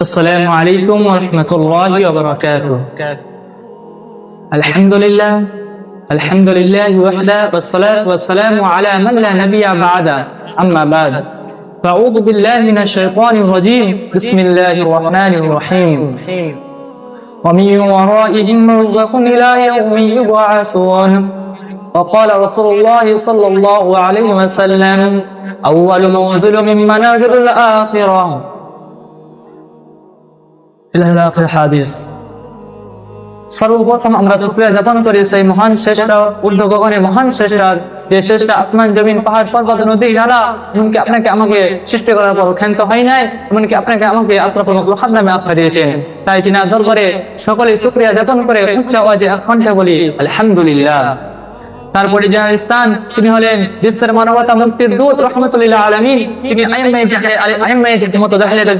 السلام عليكم ورحمة الله وبركاته. الحمد لله الحمد لله وحده والصلاة والسلام على من لا نبي بعده. أما بعد فأعوذ بالله من الشيطان الرجيم. بسم الله الرحمن الرحيم. ومن ورائهم مرزق إلى يوم يبعثون. وقال رسول الله صلى الله عليه وسلم أول منزل من منازل الآخرة. সর্বপ্রথম আমরা যাপন করি সেই মহান মহান যে আসমান, জমিন, পাহাড়, পর্বত, নদী, নালা, এমনকি আপনাকে আমাকে সৃষ্টি করার পর ক্ষান্ত হয় নাই, এমনকি আপনাকে আমাকে আশরাফুল নামে আখ্যা দিয়েছেন। তাই তিনি আদর করে সকলে শুক্রিয়া যাপন করে উচ্চ আওয়াজে বলি, আলহামদুলিল্লাহ। তারপরে যার স্থান তিনি হলেন বিশ্বের মানবতা মুক্তির দূত রহমতুল্লাহ আলমিন। তিনি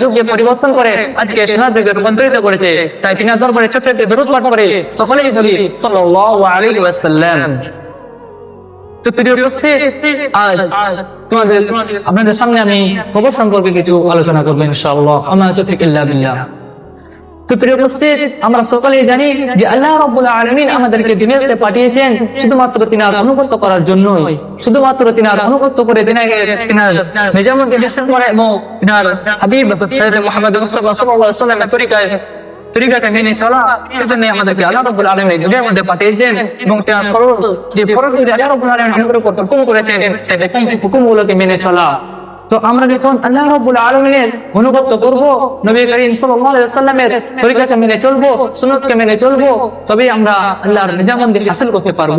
যুগকে পরিবর্তন করে আজকে সোনার যুগে রূপান্তরিত করেছে। তাই তিনি দরবারে ছোট্ট একটি দরুদ পাঠ করে সকলেই আজ তোমাদের আপনাদের সামনে আমি খবর সম্পর্কে কিছু আলোচনা করব ইনশাআল্লাহ। আমার ইল্লা বিল্লাহ তো প্রিয় উপস্থিত, আমরা সকলেই জানি যে আল্লাহ আলামিন আমাদেরকে পাঠিয়েছেন শুধুমাত্র অনুগত করার শুধুমাত্র অনুগত করে এবং মেনে চলা। তো আমরা যখন আল্লাহ রব্বুল আলমিনের অনুগত করব, নবী করিম সাল্লামের তরিকাকে মেনে চলবো সুনতকে মেনে চলবো, তবেই আমরা আল্লাহর নিজামন্দি হাসিল করতে পারব।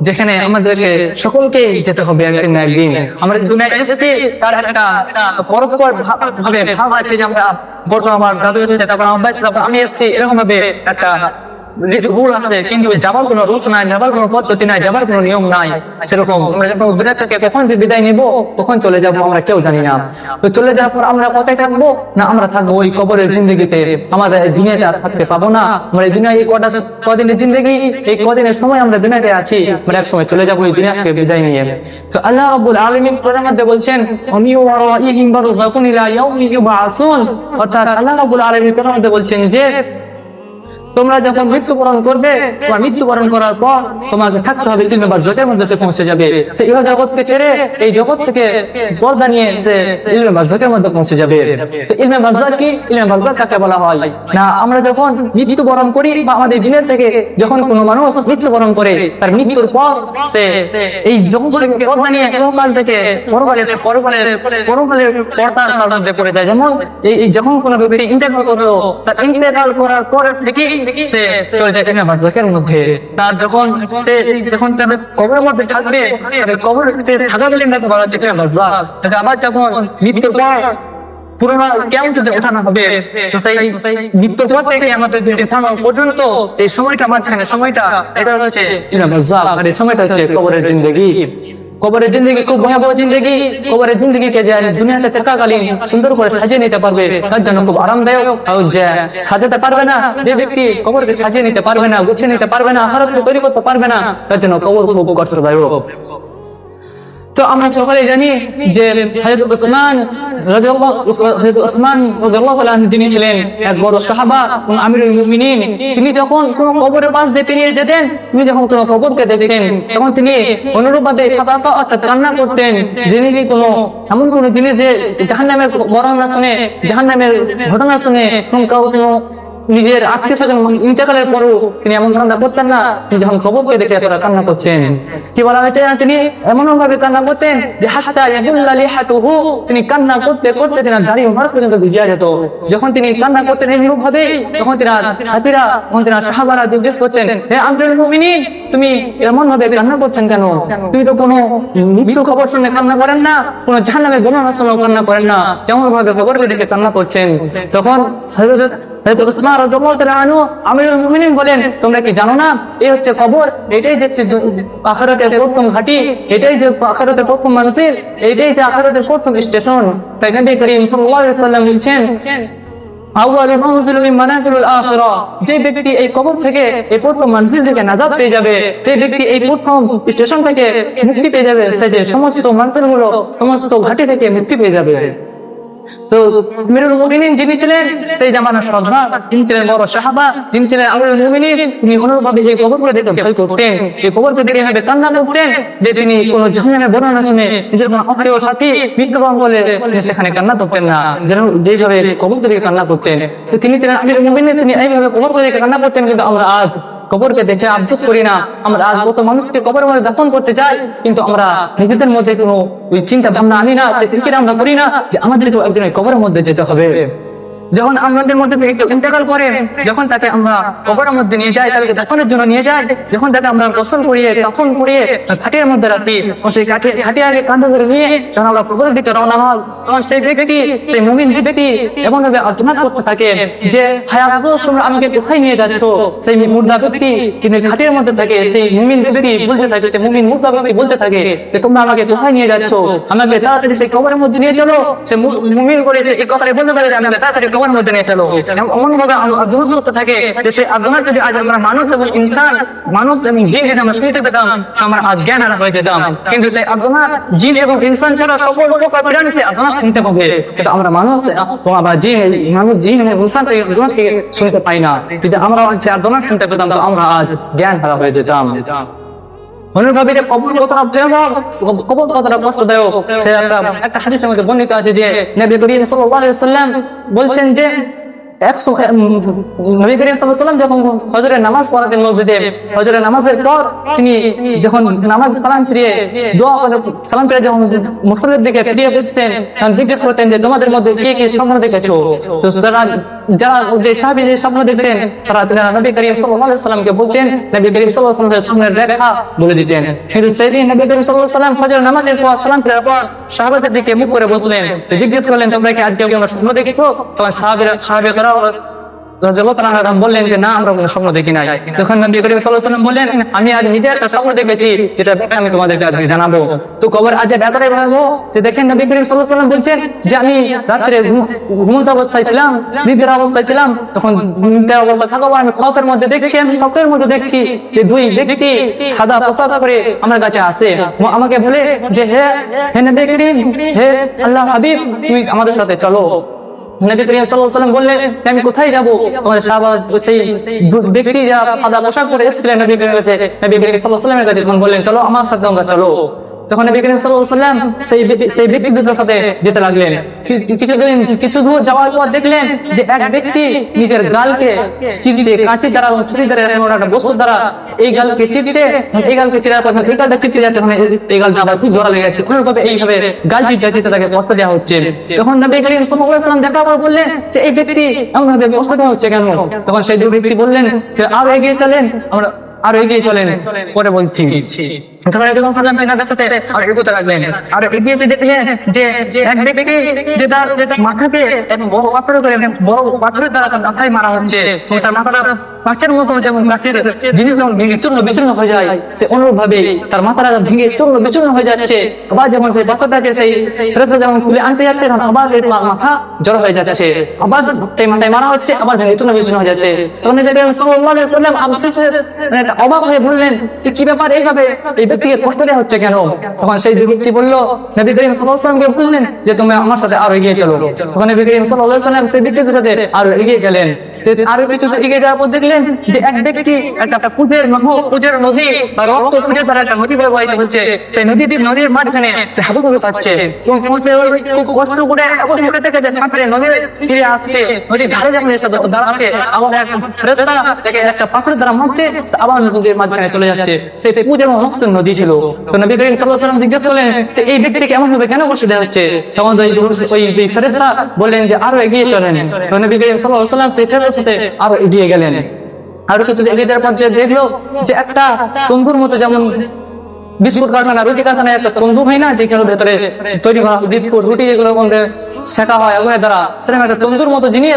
যেখানে আমাদেরকে সকলকে যেতে হবে একদিন একদিন আমরা দুনিয়ায় এসেছি, তার একটা পরস্পর ভাব- ভাবে আছে যে আমরা বর্তমান আমার দাদু এসেছে, তারপর আমার তারপর আমি এসেছি এরকম ভাবে একটা রুল আছে, কিন্তু যাবার কোনো রুলস নাই যাবার কোনো পদ্ধতি নাই, যাবার কোনো নিয়ম নাই, সেরকম আমরা যখন দুনিয়া থেকে কখন বিদায় নিব কখন চলে যাব আমরা কেউ জানি না। তো চলে যাওয়ার পর আমরা কোথায় থাকব? না, আমরা থাকব ওই কবরের জিন্দগিতে। আমাদের দুনিয়াতে আর থাকতে পাবো না। আমরা এই দুনিয়া এই কটা কদিনের জিন্দগি, এই কদিনের সময় আমরা দুনিয়াতে আছি, আমরা এক সময় চলে যাব এই দুনিয়া থেকে বিদায় নিয়ে। তো আল্লাহ রাব্বুল আলামিন কোরআনের মধ্যে বলছেন আমি ওয়ারাইহিম বারযাকুন ইলা ইয়াউমি ইউবআসুন অর্থাৎ আল্লাহ রাব্বুল আলামিন কোরআনের মধ্যে বলছেন যে তোমরা যখন মৃত্যুবরণ করবে তোমার মৃত্যুবরণ করার পর তোমাকে থাকতে হবে তিন নম্বর জগতের মধ্যে সে পৌঁছে যাবে। সে ইহ জগৎকে ছেড়ে এই জগৎ থেকে পর্দা নিয়ে সে ইলমে বারজাকের মধ্যে পৌঁছে যাবে। তো ইলমে বারজাক কি? ইলমে বারজাক কাকে বলা হয়? না আমরা যখন মৃত্যুবরণ করি বা আমাদের দিনের থেকে যখন কোনো মানুষ মৃত্যুবরণ করে তার মৃত্যুর পর সে এই জগৎ থেকে পর্দা নিয়ে পরকাল থেকে পরকালের পরকালের পরকালের পর্দার মধ্যে পড়ে যায়। যেমন এই এই যখন কোনো ব্যক্তি ইন্তেকাল করল তার ইন্তেকাল করার পর থেকে সে চলে যায় মধ্যে। তার যখন সে যখন তার কবরের মধ্যে থাকবে কবরেতে থাকাকালীন তাকে বলা হচ্ছে তাকে আবার যখন মৃত্যুর পর পুরোনো কেমন যদি ওঠানো হবে তো সেই মৃত্যুর পর থেকে আমাদের ওঠানো পর্যন্ত যে সময়টা মাঝখানে সময়টা এটা হচ্ছে সময়টা হচ্ছে কবরের জিন্দগি। কবরের জিন্দগি খুব ভয়াবহ জিন্দগি। কবরের জিন্দগিকে যে দুনিয়াতে থাকাকালীন সুন্দর করে সাজিয়ে নিতে পারবে, তার জন্য খুব আরামদায়ক। আর যে সাজাতে পারবে না, যে ব্যক্তি কবরকে সাজিয়ে নিতে পারবে না, গুছিয়ে নিতে পারবে না আহারতকে তৈরি করতে পারবে না, তার জন্য কবর খুব কষ্টদায়ক তো আমরা সকলে জানি যে যিনি ছিলেন এক বড় সাহাবা এবং তিনি যখন কোন কবরের পাশ দিয়ে পেরিয়ে যেতেন, তিনি যখন কোন কবরকে দেখতেন, তখন তিনি অনুরূপভাবে অর্থাৎ কান্না করতেন, যিনি কোনো, এমন কোনো জিনিস যে জাহান্নামের বর্ণনা শুনে, জাহান্নামের ঘটনা শুনে কোনো নিজের আত্মীয় স্বজন ইন্তেকালের পরও তিনি এমন কান্না করতেন না, তিনি যখন কবরকে দেখে এতটা কান্না করতেন। কি বলা হয়েছে জানেন? তিনি? এমন ভাবে কান্না করতেন যে ইয়াদুল্লা লিহাতুহু, তিনি কান্না করতে করতে তিনি দাড়ি উমার পর্যন্ত ভিজিয়া যেত। যখন তিনি কান্না করতেন এরূপ ভাবে তখন তিনি সাথীরা তখন তিনি সাহাবারা জিজ্ঞেস করতেন, হে আমিরুল মুমিনিন, তুমি এমন ভাবে কান্না করছেন কেন? তুমি তো কোনো মৃত্যু খবর শুনে কান্না করেন না, কোনো জাহান্নামের বর্ণনা শুনে কান্না করেন না। যেমন ভাবে খবরকে দেখে কান্না করছেন। তখন হযরত তোমরা কি জানো না? এই হচ্ছে এটাই প্রথম ঘাঁটি, এটাই যে আখিরাতের প্রথম মানসিল এটাই যে প্রথম স্টেশন। বলছেন যে ব্যক্তি এই কবর থেকে এই প্রথম মানজিল থেকে নাজাত পেয়ে যাবে, যে ব্যক্তি এই প্রথম স্টেশন থেকে মুক্তি পেয়ে যাবে, সে যে সমস্ত মানজিলগুলো সমস্ত ঘাটি থেকে মুক্তি পেয়ে যাবে। তো আমিরুল মুমিনিন যিনি ছিলেন, সেই জামানার সর্দার তিনি ছিলেন বড় সাহাবা, তিনি ছিলেন আমিরুল মুমিনিন, তিনি অনুরূপভাবে এই কবরগুলো দেখে ভয় করতেন, এই কবরকে দেখে এভাবে কান্না করতেন যে তিনি কোন জাহান্নামের বর্ণনা শুনে নিজের কোন আত্মীয় সাথী মৃত্যুবরণ বলে সেখানে কান্না করতেন না। যেন যেভাবে কবরকে দেখে কান্না করতেন। তো তিনি ছিলেন আমিরুল মুমিনিন, তিনি এইভাবে কবরকে দেখে কান্না করতেন, কিন্তু আমরা আজ কবরকে দেখে আফসোস করি না। আমরা আজ মতো মানুষকে কবরের মধ্যে দাফন করতে চাই, কিন্তু আমরা নিজেদের মধ্যে কোনো চিন্তা ভাবনা আনি না সে আমরা করি না, যে আমাদেরকে একদিন কবরের মধ্যে যেতে হবে। যখন আমাদের মধ্যে থেকে কেউ ইন্তেকাল করে, যখন তাকে আমরা কবরের মধ্যে নিয়ে যাই তাকে দাফনের জন্য নিয়ে যাই, যখন তাকে আমরা গোসল করিয়ে, দাফন করিয়ে খাটিয়ার মধ্যে রাখি, তখন সেই খাটিয়া খাটিয়াকে কাঁধে করে নিয়ে যখন আমরা কবরের দিকে রওনা হই, তখন সেই ব্যক্তি, সেই মুমিন ব্যক্তি এমন ভাবে আর্জনা করতে থাকে যে, হায় আমাকে কোথায় নিয়ে যাচ্ছ? সেই মুর্দা ব্যক্তি যিনি খাটিয়ার মধ্যে থাকে, সেই মুমিন ব্যক্তি বলতে থাকে যে মুমিন মুর্দা ব্যক্তি বলতে থাকে যে, তোমরা আমাকে কোথায় নিয়ে যাচ্ছ? আমাকে তাড়াতাড়ি সেই কবরের মধ্যে নিয়ে চলো, সে মুমিন করে সে এই কথাটা বলতে থাকে যে আমাকে তাড়াতাড়ি কবরের মধ্যে নিয়ে চলো এমন ভাবে আগ্রহ করতে থাকে যে সেই আগ্রহ যদি আজ আমরা মানুষ এবং ইনসান মানুষ এবং জিন যদি আমরা শুনতে পেতাম আমরা আজ জ্ঞান হারা হয়ে যেতাম। কিন্তু সেই আগ্রহ জিন এবং ইনসান ছাড়া সকল লোক প্রাণী আগ্রহ শুনতে পাবে। কিন্তু আমরা মানুষ আমরা জিন মানুষ জিন এবং ইনসান থেকে আগ্রহকে শুনতে পাই না। যদি আমরা আগ্রহ শুনতে পেতাম তো আমরা আজ জ্ঞান হারা হয়ে যেতাম। কতটা কষ্টদায়ক, সে একটা একটা বর্ণিত আছে যে নবী করিম সাল্লাল্লাহু আলাইহি বলছেন যে একশো নবী করিম যখন ফজরের নামাজ পড়াতেন মসজিদে ফজরের নামাজের পর তিনি যখন নামাজ সালাম ফিরিয়ে, দোয়া করে সালাম ফিরিয়ে যখন মুসল্লির দিকে ফিরিয়ে বসতেন জিজ্ঞেস করতেন যে, তোমাদের মধ্যে কে কে স্বপ্ন দেখেছ? তো যারা যে সাহাবী যে স্বপ্ন দেখতেন, তারা তারা নবী করিম সাল্লামকে বলতেন, নবী করিম সাল্লাল্লাহু আলাইহি রেখা বলে দিতেন। কিন্তু সেদিন নবী করিম সাল্লাল্লাহু ফজর নামাজের পর সালাম ফেরার পর সাহাবাদের দিকে মুখ করে বসলেন। জিজ্ঞেস করলেন, তোমরা কি আজকে আমরা স্বপ্ন দেখেছ? তখন সাহাবীরা আনহু বললেন যে, না, আমরা কোনো স্বপ্ন দেখি নাই। তখন নবী করিম সাল্লাম বললেন, আমি আজ নিজে একটা স্বপ্ন দেখেছি, যেটা আমি তোমাদেরকে আজকে জানাব। তো কবর আজ ব্যাপারে যে দেখেন নবী করিম বলছেন যে, আমি রাত্রে ঘুমন্ত অবস্থায় ছিলাম অবস্থায় ছিলাম, তখন নিদ্রা অবস্থায় থাকা আমি মধ্যে দেখছি, আমি মধ্যে দেখছি যে দুই ব্যক্তি সাদা পোশাক করে আমার কাছে আসে। আমাকে বলে যে, হে হে নবী করিম, হে আল্লাহ হাবিব, তুমি আমাদের সাথে চলো। বললেন চলো আমার সাথে চলো। তখন নবী করিম ওয়াসাল্লাম সেই সেই ব্যক্তি দুটোর সাথে যেতে লাগলেন। কিছুদিন কিছু দূর যাওয়ার পর দেখলেন যে এক ব্যক্তি নিজের গালকে চিরছে দ্বারা এবং ছুরি দ্বারা বস্তু দ্বারা এই গালকে চিরছে এই গালকে চিরার পর এই গালটা চিরতে যাচ্ছে এই- গালটা আবার খুব জোড়া লেগে যাচ্ছে। অনুরূপভাবে এইভাবে গাল চিরতে চিরতে তাকে কষ্ট দেওয়া হচ্ছে। তখন নবী করিম আলাইহি দেখা পর বললেন যে এই ব্যক্তি এমন কষ্ট দেওয়া হচ্ছে কেন? তখন সেই দুই ব্যক্তি বললেন যে আরও এগিয়ে চলেন, আমরা আরও এগিয়ে চলেন, পরে বলছি। তখন এরকম আর এগিয়ে যে যে তার মাথাকে বড় করে বড় পাথরের দ্বারা মাথায় মারা হচ্ছে। তার মাছের মতো যেমন গাছের জিনিস যেমন ভেঙে চূর্ণ বিচূর্ণ হয়ে যায়, সে অনুরূপ ভাবে তার মাথাটা ভেঙে চূর্ণ বিচূর্ণ হয়ে যাচ্ছে, আবার যখন সেই পাথরটাকে সেই ফেরেশতা যেমন তুলে আনতে যাচ্ছে, তখন আবার মাথা জড়ো হয়ে যাচ্ছে, আবার সেই মাথায় মারা হচ্ছে, আবার ভেঙে চূর্ণ বিচূর্ণ হয়ে যাচ্ছে। তখন মানে একটা অবাক হয়ে বললেন যে কি ব্যাপার, এইভাবে এই ব্যক্তিকে কষ্ট দেওয়া হচ্ছে কেন? তখন সেই ব্যক্তি বলল, নবী করিম সাল্লাল্লাহু বললেন যে তুমি আমার সাথে আরও এগিয়ে চলো। তখন নবী করিম সাল্লাল্লাহু আলাইহি সেই ব্যক্তির সাথে আরও এগিয়ে গেলেন। আরও কিছু এগিয়ে যাওয়ার পর দেখলেন যে এক ব্যক্তি একটা একটা পুজের নহ পুজের নদী বা রক্ত পুজের দ্বারা একটা নদী প্রবাহিত হচ্ছে, সেই নদীটি নদীর মাঝখানে সে হাবু হাবু পাচ্ছে এবং সে খুব কষ্ট করে এখন মুখে থেকে যে সাঁতরে নদীর তীরে আসছে, নদীর ধারে যখন এসে দাঁড়াচ্ছে, আবার এক ফেরেশতা তাকে একটা পাথরের দ্বারা মারছে আবার নদীর মাঝখানে চলে যাচ্ছে। সেই পুজের রক্ত নদী ছিল। তো নবী করিম সাল্লাল্লাহু আলাইহি ওয়াসাল্লাম জিজ্ঞেস করলেন যে এই ব্যক্তিকে কেমন ভাবে কেন কষ্ট দেওয়া হচ্ছে? তখন ওই ফেরেশতা বললেন যে আরও এগিয়ে চলেন। নবী করিম সাল্লাল্লাহু আলাইহি ওয়াসাল্লাম সেই সাথে আরও এগিয়ে গেলেন। আরও কিছু এগিয়ে যাওয়ার পর যে দেখল যে একটা তম্বুর মতো যেমন বিস্কুট কারখানা রুটি কারখানা একটা তন্দুর হয় না, যেখানে ভেতরে তৈরি করা বিস্কুট, রুটি যেগুলো মধ্যে শেখা হয় আগুনের দ্বারা, সেরকম একটা তন্দুর মতো জিনিস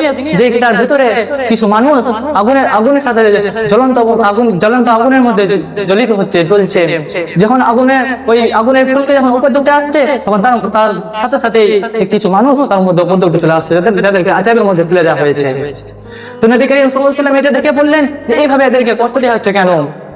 কিছু মানুষ আগুনের আগুনের সাথে জ্বলন্ত আগুন জ্বলন্ত আগুনের মধ্যে জ্বলিত হচ্ছে, জ্বলছে। যখন আগুনের ওই আগুনের ফুলকে যখন উপর দিকে আসছে, তখন তার তার সাথে সাথে কিছু মানুষ তার মধ্যে দিকে চলে আসছে, যাদের, যাদেরকে আজাবের মধ্যে ফেলে দেওয়া হয়েছে। তো নবী করিম সাল্লাল্লাহু আলাইহি ওয়াসাল্লাম এটা দেখে বললেন যে, এইভাবে এদেরকে কষ্ট দেওয়া হচ্ছে কেন?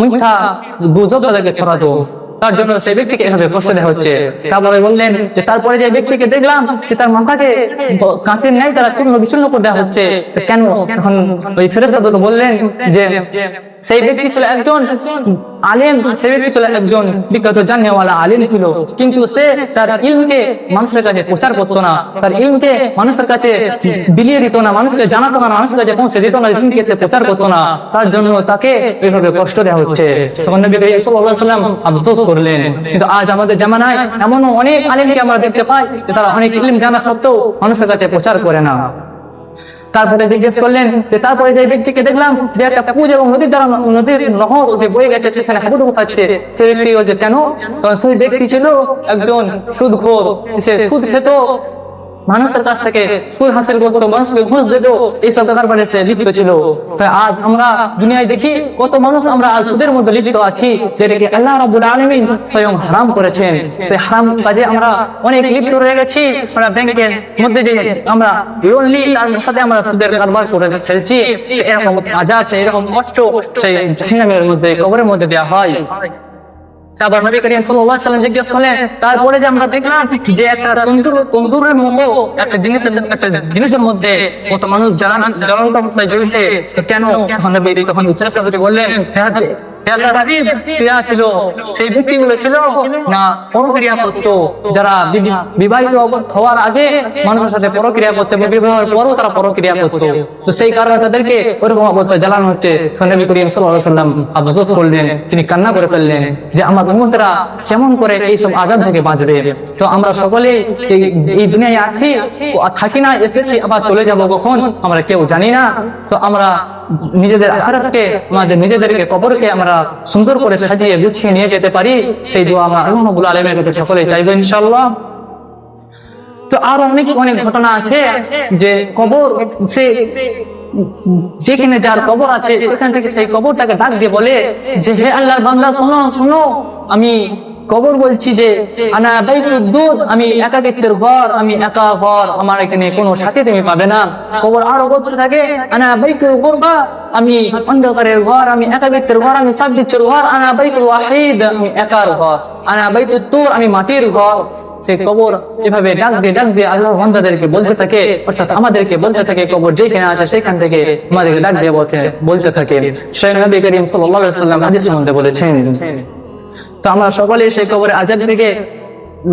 মিথ্যা গুজব তাদেরকে ছড়াতো। তার জন্য সেই ব্যক্তিকে এভাবে কষ্ট দেওয়া হচ্ছে। তারপরে বললেন যে, তারপরে যে ব্যক্তিকে দেখলাম, সে তার মাথাকে কাঁচের নেয় তারা চূর্ণ বিচূর্ণ করে দেওয়া হচ্ছে। কেন? এখন ওই ফেরেস্তা বললেন যে সেই ব্যক্তি ছিল একজন আলেম, সেই ব্যক্তি ছিল একজন বিখ্যাত জানিয়াওয়ালা আলেম ছিল। কিন্তু সে তার ইলমকে মানুষের কাছে প্রচার করতো না। তার ইলমকে মানুষের কাছে বিলিয়ে দিত না, মানুষকে জানাতো না, মানুষের কাছে পৌঁছে দিত না, ইলমকে সে প্রচার করতো না। তার জন্য তাকে এইভাবে কষ্ট দেওয়া হচ্ছে। তখন নবী করিম সাল্লাল্লাহু আলাইহি ওয়াসাল্লাম আফসোস করলেন। কিন্তু আজ আমাদের জামানায় এমন অনেক আলেমকে আমরা দেখতে পাই যে তারা অনেক ইলম জানা সত্ত্বেও মানুষের কাছে প্রচার করে না। তারপরে জিজ্ঞেস করলেন যে তারপরে যে ব্যক্তিকে দেখলাম যে একটা পুজ এবং নদীর দ্বারা নদীর নহর যে বয়ে গেছে, সেখানে হাবুডু খাচ্ছে সেই ব্যক্তি যে কেন? সেই ব্যক্তি ছিল একজন সুদ ঘোর সে সুদ খেত মানুষের কাছ থেকে সুদ হাসিল করতো মানুষকে ঘুষ দিত এইসব কারবারে সে লিপ্ত ছিল। তাই আজ আমরা দুনিয়ায় দেখি, কত মানুষ আমরা আজ সুদের মধ্যে লিপ্ত আছি, যেটাকে আল্লাহ রাব্বুল আলামিন স্বয়ং হারাম করেছেন। সেই হারাম কাজে আমরা অনেক লিপ্ত রয়ে গেছি, আমরা ব্যাংকের মধ্যে যে আমরা লোন নিই তার সাথে আমরা সুদের কারবার করে ফেলছি এরকম আজাদ এরকম কষ্ট সেই জাহান্নামের মধ্যে, কবরের মধ্যে দেওয়া হয়। তারপর নবী করিম সাল্লাল্লাহু আলাইহি জিজ্ঞেস করলেন, তারপরে যে আমরা দেখলাম যে একটা তন্দুর তন্দুরের মতো একটা জিনিসের একটা জিনিসের মধ্যে কত মানুষ জানান জ্বলন্ত অবস্থায় তো কেন? নবী তখন বললেন তিনি কান্না করে ফেললেন যে আমার উম্মতরা কেমন করে এইসব আজাদ থেকে বাঁচবে। তো আমরা সকলে এই- দুনিয়ায় আছি থাকি না, এসেছি, আবার চলে যাব কখন? আমরা কেউ জানি না। তো আমরা নিজেদের আখারাতকে, আমাদের নিজেদেরকে, কবরকে আমরা সুন্দর করে সাজিয়ে গুছিয়ে নিয়ে যেতে পারি। সেই দোয়া আমরা আল্লাহ রাব্বুল আলামিনের কাছে সকলে চাইব ইনশাআল্লাহ। তো আরও অনেক অনেক ঘটনা আছে যে কবর সে যেখানে যার কবর আছে, সেখান থেকে সেই কবরটাকে ডাক দিয়ে বলে যে, হে আল্লাহর বান্দা, শোনো শোনো, আমি কবর বলছি যে, আনা দুধ, আমি একাকিত্বের ঘর, আমি একা ঘর, আমার এখানে কোনো সাথী তুমি পাবে না। কবর আরও বলতে থাকে, আনা বাইতুল গুরবা, আমি অন্ধকারের ঘর, আমি একাকিত্বের ঘর, আমি সাবদিচ্ছের ঘর, আনা বাইতুল ওয়াহিদ, আমি একার ঘর, আনা বাইতুত তুর, আমি মাটির ঘর। সেই কবর এভাবে ডাক দিয়ে ডাক দিয়ে আল্লাহ বান্দাদেরকে বলতে থাকে, অর্থাৎ আমাদেরকে বলতে থাকে, কবর যেখানে আছে সেখান থেকে আমাদেরকে ডাক দিয়ে বলতে থাকে। সেই নবী করিম সাল্লাল্লাহু আলাইহি সাল্লাম হাদিসের বলেছেন তো আমরা সকলে সেই কবরের আজাদ থেকে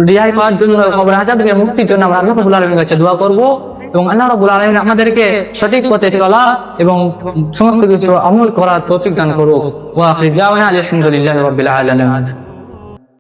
রিহাই পাওয়ার জন্য কবর আজাদ থেকে মুক্তির জন্য আমরা আল্লাহ রবুল আলমীর কাছে দোয়া করব এবং আল্লাহ রবুল আলমিন আমাদেরকে সঠিক পথে চলা এবং সমস্ত কিছু আমল করার তৌফিক দান রবিল্লা দাওয়ানা আলহামদুলিল্লাহি রাব্বিল আলামিন।